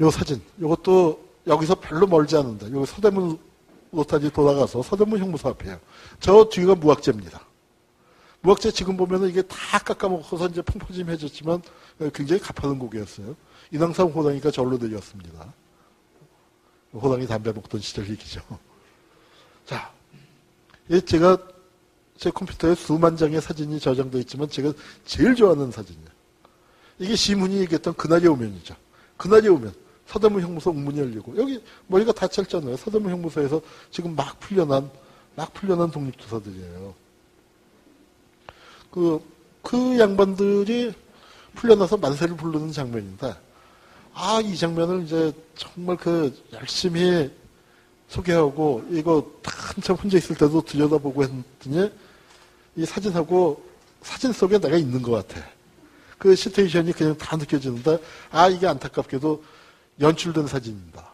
요 사진, 요것도 여기서 별로 멀지 않은데, 여기 서대문 로타지 돌아가서 서대문 형무소 앞이에요. 저 뒤가 무학재입니다. 무학재 지금 보면은 이게 다 깎아먹어서 이제 펑퍼짐해졌지만 굉장히 가파른 곡이었어요. 인왕산 호랑이가 절로 내렸습니다. 호랑이 담배 먹던 시절 얘기죠. 자, 이 제가 제 컴퓨터에 수만 장의 사진이 저장되어 있지만 제가 제일 좋아하는 사진이에요. 이게 시문이 얘기했던 그날이 오면이죠. 그날이 오면 서대문 형무소 웅문이 열리고 여기 머리가 다 짧잖아요. 서대문 형무소에서 지금 막 풀려난 막 풀려난 독립투사들이에요. 그, 그 양반들이 풀려나서 만세를 부르는 장면인데, 아, 이 장면을 이제 정말 그 열심히 소개하고, 이거 한참 혼자 있을 때도 들여다보고 했더니, 이 사진하고 사진 속에 내가 있는 것 같아. 그 시테이션이 그냥 다 느껴지는데, 아, 이게 안타깝게도 연출된 사진입니다.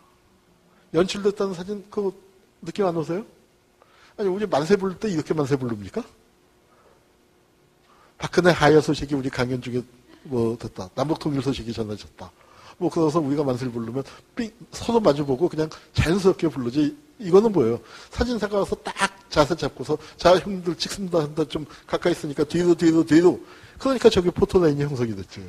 연출됐다는 사진, 그 느낌 안 오세요? 아니, 우리 만세 부를 때 이렇게 만세 부릅니까? 박근혜 하야 소식이 우리 강연 중에 뭐 됐다. 남북 통일 소식이 전해졌다. 뭐 그래서 우리가 만세를 부르면 삑 서로 마주보고 그냥 자연스럽게 부르지. 이거는 뭐예요? 사진사가 와서 딱 자세 잡고서 자 형님들 찍습니다 한다 좀 가까이 있으니까 뒤로 뒤로 뒤로. 그러니까 저기 포토라인이 형성이 됐죠.